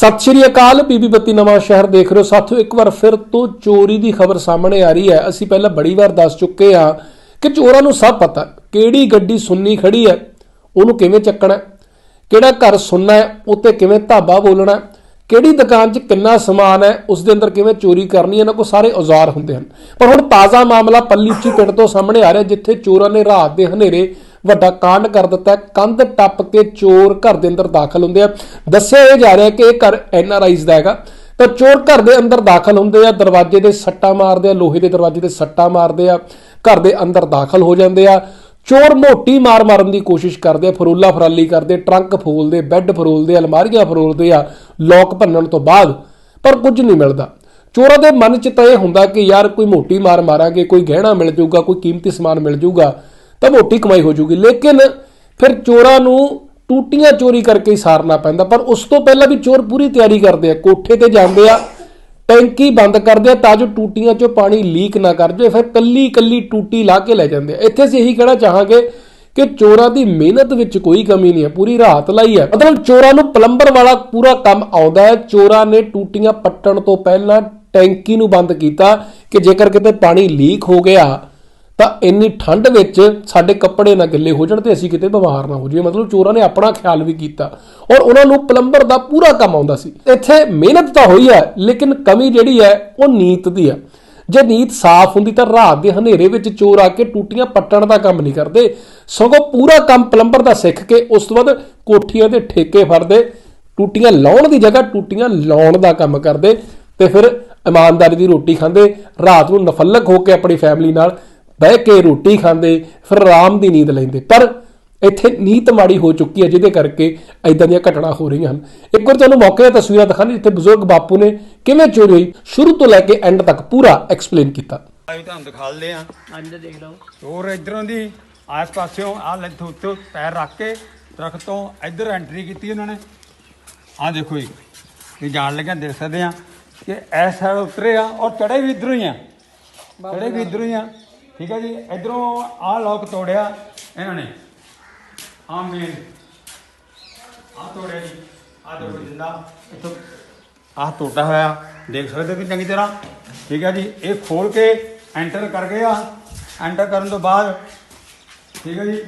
ਸਤਿ ਸ਼੍ਰੀ ਅਕਾਲ, ਬੀਬੀ ਬੱਤੀ ਨਵਾਂ ਸ਼ਹਿਰ ਦੇਖ ਰਹੇ ਹੋ। ਸਾਥੀਓ, ਇੱਕ ਵਾਰ ਫਿਰ ਤੋਂ ਚੋਰੀ ਦੀ ਖਬਰ ਸਾਹਮਣੇ ਆ ਰਹੀ ਹੈ। ਅਸੀਂ ਪਹਿਲਾਂ ਬੜੀ ਵਾਰ ਦੱਸ ਚੁੱਕੇ ਹਾਂ ਕਿ ਚੋਰਾਂ ਨੂੰ ਸਭ ਪਤਾ ਕਿਹੜੀ ਗੱਡੀ ਸੁੰਨੀ ਖੜੀ ਹੈ, ਉਹਨੂੰ ਕਿਵੇਂ ਚੱਕਣਾ ਕਿਹੜਾ ਘਰ ਸੁੰਨਾ ਹੈ ਉੱਤੇ ਕਿਵੇਂ ਧਾਬਾ ਬੋਲਣਾ ਕਿਹੜੀ ਦੁਕਾਨ 'ਚ ਕਿੰਨਾ ਸਮਾਨ ਹੈ, ਉਸ ਦੇ ਅੰਦਰ ਕਿਵੇਂ ਚੋਰੀ ਕਰਨੀ ਹੈ, ਇਹਨਾਂ ਕੋਲ ਸਾਰੇ ਔਜ਼ਾਰ ਹੁੰਦੇ ਹਨ। ਪਰ ਹੁਣ ਤਾਜ਼ਾ ਮਾਮਲਾ ਪੱਲੀਚੀ ਪਿੰਡ ਤੋਂ ਸਾਹਮਣੇ ਆ ਰਿਹਾ, ਜਿੱਥੇ ਚੋਰਾਂ ਨੇ ਰਾਤ ਦੇ ਹਨੇਰੇ ਵੱਡਾ ਕਾਂਡ ਕਰ ਦਿੱਤਾ ਕੰਧ ਟੱਪ ਕੇ ਚੋਰ ਘਰ ਦੇ ਅੰਦਰ ਦਾਖਲ ਹੁੰਦੇ ਆ। ਦੱਸਿਆ ਇਹ ਜਾ ਰਿਹਾ ਕਿ ਇਹ ਘਰ ਐੱਨ ਆਰ ਆਈਜ਼ ਦਾ ਹੈਗਾ। ਤਾਂ ਚੋਰ ਘਰ ਦੇ ਅੰਦਰ ਦਾਖਲ ਹੁੰਦੇ ਆ, ਦਰਵਾਜ਼ੇ ਦੇ ਸੱਟਾ ਮਾਰਦੇ ਆ, ਲੋਹੇ ਦੇ ਦਰਵਾਜ਼ੇ ਦੇ ਸੱਟਾ ਮਾਰਦੇ ਆ, ਘਰ ਦੇ ਅੰਦਰ ਦਾਖਲ ਹੋ ਜਾਂਦੇ ਆ। ਚੋਰ ਮੋਟੀ ਮਾਰ ਮਾਰਨ ਦੀ ਕੋਸ਼ਿਸ਼ ਕਰਦੇ ਆ, ਫਰੋਲਾ ਫਰਾਲੀ ਕਰਦੇ, ਟਰੰਕ ਫੋਲਦੇ ਬੈੱਡ ਫਰੋਲਦੇ ਅਲਮਾਰੀਆਂ ਫਰੋਲਦੇ ਆ, ਲੋਕ ਭੰਨਣ ਤੋਂ ਬਾਅਦ, ਪਰ ਕੁਝ ਨਹੀਂ ਮਿਲਦਾ। ਚੋਰਾਂ ਦੇ ਮਨ 'ਚ ਤਾਂ ਇਹ ਹੁੰਦਾ ਕਿ ਯਾਰ ਕੋਈ ਮੋਟੀ ਮਾਰ ਮਾਰਾਂਗੇ, ਕੋਈ ਗਹਿਣਾ ਮਿਲ ਜਾਊਗਾ, ਕੋਈ ਕੀਮਤੀ ਸਮਾਨ ਮਿਲ ਜਾਊਗਾ। ਤਾਂ ਮੋਟੀ ਕਮਾਈ ਹੋ ਜਾਊਗੀ ਲੇਕਿਨ ਫਿਰ ਚੋਰਾਂ ਨੂੰ ਟੂਟੀਆਂ ਚੋਰੀ ਕਰਕੇ ਹੀ ਸਾਰਨਾ ਪੈਂਦਾ। ਪਰ ਉਸ ਤੋਂ ਪਹਿਲਾਂ ਵੀ ਚੋਰ ਪੂਰੀ ਤਿਆਰੀ ਕਰਦੇ ਆ। ਕੋਠੇ ਤੇ ਜਾਂਦੇ ਆ, ਟੈਂਕੀ ਬੰਦ ਕਰਦੇ ਆ, ਤਾਂ ਜੋ ਟੂਟੀਆਂ 'ਚੋਂ ਪਾਣੀ ਲੀਕ ਨਾ ਕਰ ਜਾਵੇ। ਫਿਰ ਕੱਲੀ ਕੱਲੀ ਟੂਟੀ ਲਾ ਕੇ ਲੈ ਜਾਂਦੇ ਆ। ਇੱਥੇ ਅਸੀਂ ਇਹੀ ਕਹਿਣਾ ਚਾਹਾਂਗੇ ਕਿ ਚੋਰਾਂ ਦੀ ਮਿਹਨਤ ਵਿੱਚ ਕੋਈ ਕਮੀ ਨਹੀਂ ਹੈ। ਪੂਰੀ ਰਾਤ ਲਾਈ ਹੈ। ਮਤਲਬ ਚੋਰਾਂ ਨੂੰ ਪਲੰਬਰ ਵਾਲਾ ਪੂਰਾ ਕੰਮ ਆਉਂਦਾ ਹੈ। ਚੋਰਾਂ ਨੇ ਟੂਟੀਆਂ ਪੱਟਣ ਤੋਂ ਪਹਿਲਾਂ ਟੈਂਕੀ ਨੂੰ ਬੰਦ ਕੀਤਾ ਕਿ ਜੇਕਰ ਕਿਤੇ ਪਾਣੀ ਲੀਕ ਹੋ ਗਿਆ ਤਾਂ ਇੰਨੀ ਠੰਡ ਵਿੱਚ ਸਾਡੇ ਕੱਪੜੇ ਨਾ ਗਿੱਲੇ ਹੋ ਜਾਣ ਤੇ ਅਸੀਂ ਕਿਤੇ ਬਿਮਾਰ ਨਾ ਹੋ ਜਾਈਏ। ਮਤਲਬ ਚੋਰਾਂ ਨੇ ਆਪਣਾ ਖਿਆਲ ਵੀ ਕੀਤਾ। ਔਰ ਉਹਨਾਂ ਨੂੰ ਪਲੰਬਰ ਦਾ ਪੂਰਾ ਕੰਮ ਆਉਂਦਾ ਸੀ। ਇੱਥੇ ਮਿਹਨਤ ਤਾਂ ਹੋਈ ਹੈ, ਲੇਕਿਨ ਕਮੀ ਜਿਹੜੀ ਹੈ, ਉਹ ਨੀਤ ਦੀ ਹੈ। ਜੇ ਨੀਤ ਸਾਫ਼ ਹੁੰਦੀ ਤਾਂ ਰਾਤ ਦੇ ਹਨੇਰੇ ਵਿੱਚ ਚੋਰ ਆ ਕੇ ਟੂਟੀਆਂ ਪੱਟਣ ਦਾ ਕੰਮ ਨਹੀਂ ਕਰਦੇ। ਸਗੋਂ ਪੂਰਾ ਕੰਮ ਪਲੰਬਰ ਦਾ ਸਿੱਖ ਕੇ ਉਸ ਤੋਂ ਬਾਅਦ ਕੋਠੀਆਂ ਦੇ ਠੇਕੇ ਫੜਦੇ, ਟੂਟੀਆਂ ਲਾਉਣ ਦੀ ਜਗ੍ਹਾ ਟੂਟੀਆਂ ਲਾਉਣ ਦਾ ਕੰਮ ਕਰਦੇ ਤੇ ਫਿਰ ਇਮਾਨਦਾਰੀ ਦੀ ਰੋਟੀ ਖਾਂਦੇ, ਰਾਤ ਨੂੰ ਨਫਲਕ ਹੋ ਕੇ ਆਪਣੀ ਫੈਮਿਲੀ ਨਾਲ ਬਹਿ ਕੇ ਰੋਟੀ ਖਾਂਦੇ ਫਿਰ ਆਰਾਮ ਦੀ ਨੀਂਦ ਲੈਂਦੇ। ਪਰ ਇੱਥੇ ਨੀਤ ਮਾੜੀ ਹੋ ਚੁੱਕੀ ਹੈ ਜਿਹਦੇ ਕਰਕੇ ਐਦਾਂ ਦੀਆਂ ਘਟਨਾ ਹੋ ਰਹੀਆਂ ਹਨ। ਇੱਕ ਵਾਰ ਤੁਹਾਨੂੰ ਮੌਕੇ ਦੀਆਂ ਤਸਵੀਰਾਂ ਦਿਖਾਣੀ ਜਿੱਥੇ ਬਜ਼ੁਰਗ ਬਾਪੂ ਨੇ ਕਿਵੇਂ ਚੋਰੀ ਹੋਈ ਸ਼ੁਰੂ ਤੋਂ ਲੈ ਕੇ ਐਂਡ ਤੱਕ ਪੂਰਾ ਐਕਸਪਲੇਨ ਕੀਤਾ। ਅਸੀਂ ਤੁਹਾਨੂੰ ਦਿਖਾਲਦੇ ਆ ਅੰਦਰ ਦੇਖ ਲਓ। ਚੋਰ ਇਧਰੋਂ ਦੀ ਆਸ ਪਾਸਿਓਂ ਆ ਲੈਥੋਂ ਉੱਤੋਂ ਪੈਰ ਰੱਖ ਕੇ ਦਰਖਤ ਤੋਂ ਇੱਧਰ ਐਂਟਰੀ ਕੀਤੀ ਉਹਨਾਂ ਨੇ। ਆ ਦੇਖੋ ਜੀ ਇਹ ਜਾਣ ਲੱਗਿਆ ਦੇਖ ਸਕਦੇ ਆ ਕਿ ਇਸ ਸਾਈਡ ਉਤਰੇ ਆ ਔਰ ਚੜੇ ਵੀ ਇਧਰੋਂ ਹੀ ਆ। ਚੜੇ ਵੀ ਇਧਰੋਂ ਹੀ ਆ। ਠੀਕ ਹੈ ਜੀ, ਇਧਰੋਂ ਆ ਲੋਕ ਤੋੜਿਆ ਇਹਨਾਂ ਨੇ। ਆ ਮੇਨ ਆ ਤੋੜਿਆ ਜੀ ਆ ਦੇਖੋ ਜਿੰਦਾ। ਇੱਥੋਂ ਆਹ ਟੋਟਾ ਹੋਇਆ, ਦੇਖ ਸਕਦੇ ਹੋ ਕਿ ਚੰਗੀ ਤਰ੍ਹਾਂ। ਠੀਕ ਹੈ ਜੀ, ਇਹ ਖੋਲ ਕੇ ਐਂਟਰ ਕਰ ਗਏ ਆ। ਐਂਟਰ ਕਰਨ ਤੋਂ ਬਾਅਦ, ਠੀਕ ਹੈ ਜੀ।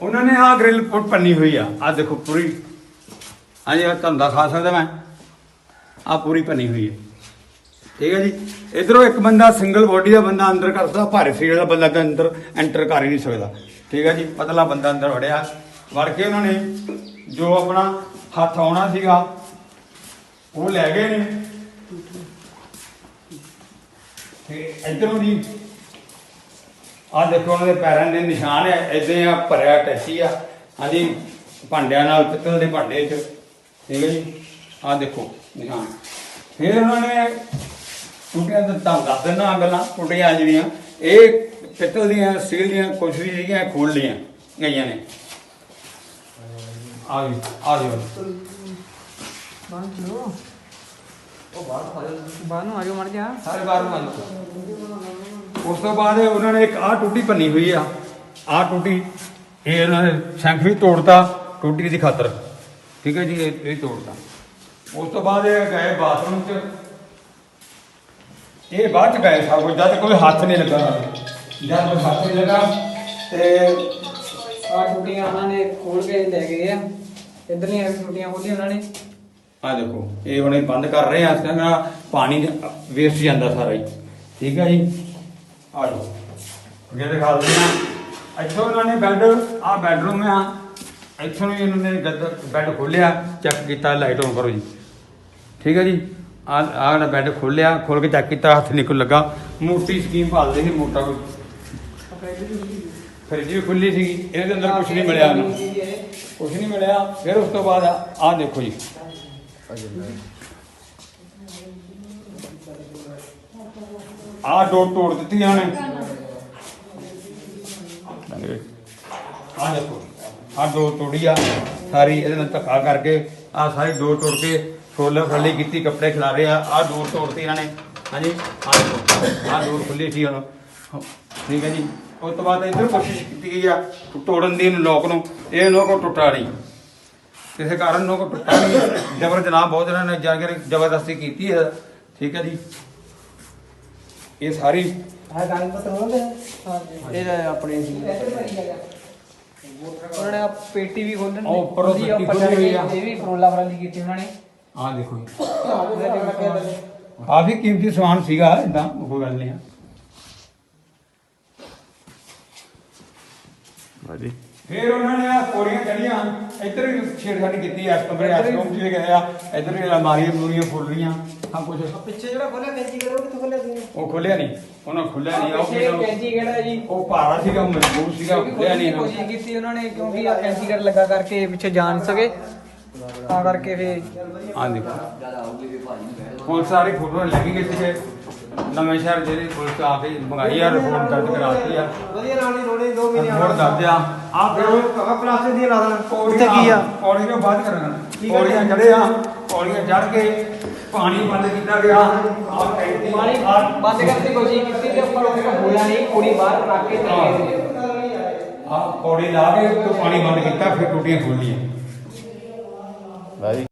ਉਹਨਾਂ ਨੇ ਆਹ ਗ੍ਰਿਲ ਪੁੱਟ ਪੰਨੀ ਹੋਈ ਆ। ਆ ਦੇਖੋ ਪੂਰੀ। ਹਾਂਜੀ, ਆਹ ਤੁਹਾਨੂੰ ਦਿਖਾ ਸਕਦਾ ਮੈਂ। ਆ ਪੂਰੀ ਪੰਨੀ ਹੋਈ ਹੈ। ਠੀਕ ਹੈ ਜੀ? ਇਧਰੋਂ ਇੱਕ ਬੰਦਾ ਸਿੰਗਲ ਬੋਡੀ ਦਾ ਬੰਦਾ ਅੰਦਰ ਕਰ ਸਕਦਾ, ਭਾਰੇ ਸਰੀਰ ਦਾ ਬੰਦਾ ਤਾਂ ਅੰਦਰ ਐਂਟਰ ਕਰ ਹੀ ਨਹੀਂ ਸਕਦਾ। ਠੀਕ ਹੈ ਜੀ? ਪਤਲਾ ਬੰਦਾ ਅੰਦਰ ਵੜਿਆ। ਵੜ ਕੇ ਉਹਨਾਂ ਨੇ ਜੋ ਆਪਣਾ ਹੱਥ ਆਉਣਾ ਸੀਗਾ, ਉਹ ਲੈ ਗਏ ਨੇ। ਤੇ ਇਧਰੋਂ ਦੀ ਆ ਦੇਖੋ ਉਹਨਾਂ ਦੇ ਪੈਰਾਂ ਦੇ ਨਿਸ਼ਾਨ ਹੈ ਇਦਾਂ ਆ, ਭਰਿਆ ਟੱਸੀ ਆ। ਹਾਂਜੀ, ਭਾਂਡਿਆਂ ਨਾਲ, ਪਿੱਤਲ ਦੇ ਭਾਂਡੇ 'ਚ। ਠੀਕ ਹੈ ਜੀ? ਆ ਦੇਖੋ, ਨਿਸ਼ਾਨ। ਫਿਰ ਉਹਨਾਂ ਨੇ ਟੁੱਟੀਆਂ ਦਾ ਤਾਂ ਦੱਸ ਦਿੰਦਾ ਗੱਲਾਂ ਟੁੱਟੀਆਂ ਜਿਹੜੀਆਂ ਇਹ ਪਿੱਤਲ ਦੀਆਂ ਸਟੀਲ ਦੀਆਂ ਕੁਛ ਵੀ ਸੀਗੀਆਂ ਖੋਲ ਲੀਆਂ ਗਈਆਂ ਨੇ। ਆ ਗਈ ਆ ਗਈ ਬੰਦ ਲੋ ਉਹ ਬਾਹਰ ਨੂੰ ਆ ਜਾਓ। ਮੜ ਜਾ। ਸਾਰੇ ਬਾਹਰ ਨੂੰ ਆਉਂਦੇ ਉਸ ਤੋਂ ਬਾਅਦ ਉਹਨਾਂ ਨੇ ਇੱਕ ਆਹ ਟੂਟੀ ਭੰਨੀ ਹੋਈ ਆ। ਆਹ ਟੂਟੀ ਇਹ ਉਹਨਾਂ ਨੇ ਸ਼ੰਖ ਵੀ ਤੋੜਤਾ ਟੂਟੀ ਦੀ ਖਾਤਰ। ਠੀਕ ਹੈ ਜੀ ਇਹ ਇਹ ਤੋੜਤਾ। ਉਸ ਤੋਂ ਬਾਅਦ ਇਹ ਗਏ ਬਾਥਰੂਮ 'ਚ। ਇਹ ਬਾਅਦ 'ਚ ਗਏ ਸਭ ਕੁਝ, ਜਦ ਕੋਈ ਹੱਥ ਨਹੀਂ ਲੱਗਾ। ਜਦ ਕੋਈ ਹੱਥ ਨਹੀਂ ਲੱਗਾ ਤੇ ਆ ਟੁੱਟੀਆਂ ਉਹਨਾਂ ਨੇ ਖੋਲ ਕੇ ਲੈ ਗਏ ਆ। ਇਧਰਲੀਆਂ ਵੀ ਟੁੱਟੀਆਂ ਖੋਲੀਆਂ ਉਹਨਾਂ ਨੇ। ਆ ਦੇਖੋ, ਇਹ ਹੁਣ ਬੰਦ ਕਰ ਰਹੇ ਆ ਇਸ ਪਾਣੀ ਵੇਸਟ ਜਾਂਦਾ ਸਾਰਾ ਹੀ। ਠੀਕ ਹੈ ਜੀ? ਆ ਲਓ ਅੱਗੇ ਦਿਖਾ ਦਿੰਦੇ ਆ ਇੱਥੋਂ ਉਹਨਾਂ ਨੇ ਬੈੱਡ ਆ ਬੈਡਰੂਮ ਆ। ਇੱਥੋਂ ਵੀ ਉਹਨਾਂ ਨੇ ਗੱਦ ਬੈੱਡ ਖੋਲਿਆ ਚੈੱਕ ਕੀਤਾ ਲਾਈਟ ਆਨ ਕਰੋ ਜੀ। ਠੀਕ ਹੈ ਜੀ? ਆ ਆ ਜਿਹੜਾ ਬੈੱਡ ਖੋਲਿਆ ਖੋਲ ਕੇ ਚੈੱਕ ਕੀਤਾ, ਹੱਥ ਨਿਕਲ ਲੱਗਾ। ਮੋਟੀ ਸਕੀਮ ਭਾਲਦੇ ਸੀ, ਮੋਟਾ ਕੋਈ। ਫਰਿੱਜ ਵੀ ਖੁੱਲੀ ਸੀਗੀ, ਇਹਦੇ ਅੰਦਰ ਕੁਝ ਨਹੀਂ ਮਿਲਿਆ ਉਹਨੂੰ ਕੁਝ ਨਹੀਂ ਮਿਲਿਆ, ਫਿਰ ਉਸ ਤੋਂ ਬਾਅਦ ਆ ਦੇਖੋ ਜੀ। ਆ ਡੋਰ ਤੋੜ ਦਿੱਤੀ ਉਹਨੇ। ਆ ਦੇਖੋ ਆ ਡੋਰ ਤੋੜੀ ਆ, ਸਾਰੀ ਇਹਦੇ ਨਾਲ ਧੱਕਾ ਕਰਕੇ ਆ ਸਾਰੀ ਡੋਰ ਤੋੜ ਕੇ ਫੋਲਰ ਫੱਲੀ ਕੀਤੀ ਕੱਪੜੇ ਖਿਲਾਰੇ ਆ। ਆ ਡੋਰ ਤੋੜਤੀ ਇਹਨਾਂ ਨੇ। ਹਾਂਜੀ ਆ ਦੇਖੋ ਆ ਡੋਰ ਖੁੱਲੀ ਸੀ ਹੁਣ। ਠੀਕ ਹੈ ਜੀ। ਉਸ ਤੋਂ ਬਾਅਦ ਇੱਧਰ ਕੋਸ਼ਿਸ਼ ਕੀਤੀ ਗਈ ਆ ਤੋੜਨ ਦੀ ਇਹਨੂੰ ਲੋਕ ਨੂੰ। ਇਹ ਇਹਨਾਂ ਕੋ ਟੁੱਟਾ ਨਹੀਂ। ਕਿਸੇ ਕਾਰਨ ਨੂੰ ਕੋ ਟੁੱਟਾ ਨਹੀਂ। ਜਬਰ ਜਨਾਬ ਬਹੁਤ ਇਹਨਾਂ ਨੇ ਜਾ ਕੇ ਜ਼ਬਰਦਸਤੀ ਕੀਤੀ ਹੈ ਠੀਕ ਹੈ ਜੀ। ਇਹ ਸਾਰੀ ਪਤਰ ਹੋਣਗੇ ਹਾਂਜੀ। ਇਹ ਆਪਣੇ ਸੀ। ਉਹਨਾਂ ਨੇ ਪੇਟੀ ਵੀ ਖੋਲਣ ਉਹ ਉੱਪਰੋਂ ਪੇਟੀ ਉੱਪਰ ਖੋਲੀ ਹੋਈ ਆ। ਇਹ ਵੀ ਕਰੋਲਾ ਫਰਾਲੀ ਕੀਤੀ ਉਹਨਾਂ ਨੇ। ਆਹ ਦੇਖੋ ਜੀ। ਕਾਫੀ ਕੀਮਤੀ ਸਮਾਨ ਸੀਗਾ ਇਦਾਂ ਕੋਈ ਗੱਲ ਨਹੀਂ ਆ। ਹਾਂਜੀ। ਫਿਰ ਉਹਨਾਂ ਨੇ ਆ ਕੋਰੀਆਂ ਚੜੀਆਂ ਇੱਧਰ ਵੀ ਛੇੜਖਾਨੀ ਕੀਤੀ ਐ ਇਸ ਕਮਰੇ ਇਸ ਰੂਮ 'ਚ ਗਏ ਆ। ਇੱਧਰ ਵੀ ਅਲਮਾਰੀਆਂ ਮੂਰੀਆਂ ਫੁੱਲ ਰਹੀਆਂ। ਹਾਂ ਕੁਝ ਪਿੱਛੇ ਜਿਹੜਾ ਖੋਲਿਆ ਕੈਂਚੀ ਕਰੋ ਕਿੱਥੋਂ ਖੋਲਿਆ ਤੁਸੀਂ? ਉਹ ਖੁੱਲਿਆ ਨਹੀਂ। ਉਹਨਾਂ ਖੁੱਲਿਆ ਨਹੀਂ। ਉਹ ਪਿੱਛੇ ਕੈਂਚੀ ਕਿਹੜਾ ਜੀ? ਉਹ ਭਾਰਾ ਸੀਗਾ ਮਜ਼ਬੂਤ ਸੀਗਾ ਖੁੱਲਿਆ ਨਹੀਂ ਕੋਸ਼ਿਸ਼ ਕੀਤੀ ਉਹਨਾਂ ਨੇ ਕਿਉਂਕਿ ਆ ਕੈਂਚੀ ਕਰ ਲੱਗਾ ਕਰਕੇ ਪਿੱਛੇ ਜਾ ਨਹੀਂ ਸਕੇ। ਤਾਂ ਕਰਕੇ ਫੇ ਹਾਂ ਦੇਖੋ ਹੁਣ ਸਾਰੀ ਫੋਟੋ ਲੱਗੀ ਗਈ ਸੀ ਨਵੇਂ ਸ਼ਹਿਰ ਜਿਹੜੇ ਪੁਲਿਸ ਆ ਕੇ ਮੰਗਾਈ ਆ ਰਿਪੋਰਟ ਦਰਜ ਕਰਾਤੀ ਆ। ਵਧੀਆ ਰਾਣੀ ਰੋਣੇ 2 ਮਹੀਨੇ ਰਿਪੋਰਟ ਦਰਜ ਆ। ਆ ਫਿਰ ਕਹਾ ਪਲਾਸਟਿਕ ਦੀ ਲਾ ਦੇਣਾ। ਉੱਥੇ ਕੀ ਆ? ਪੌੜੀਆਂ ਬਾਅਦ ਕਰਾਂਗਾ। ਠੀਕ ਆ। ਪੌੜੀਆਂ ਚੜੇ ਆ ਪੌੜੀਆਂ ਚੜ ਕੇ ਪਾਣੀ ਬੰਦ ਕੀਤਾ ਗਿਆ। ਟੈਂਕੀ ਪਾਣੀ ਬੰਦ ਕਰਨ ਦੀ ਕੋਸ਼ਿਸ਼ ਕੀਤੀ ਤੇ ਉੱਪਰ ਉਹ ਹੋਇਆ ਨਹੀਂ। ਕੁੜੀ ਬਾਹਰ ਰੱਖ ਕੇ ਚਲੇ ਗਏ। ਆ ਪੌੜੀ ਲਾ ਕੇ ਪਾਣੀ ਬੰਦ ਕੀਤਾ ਫਿਰ ਟੂਟੀਆਂ ਖੋਲੀਆਂ Daí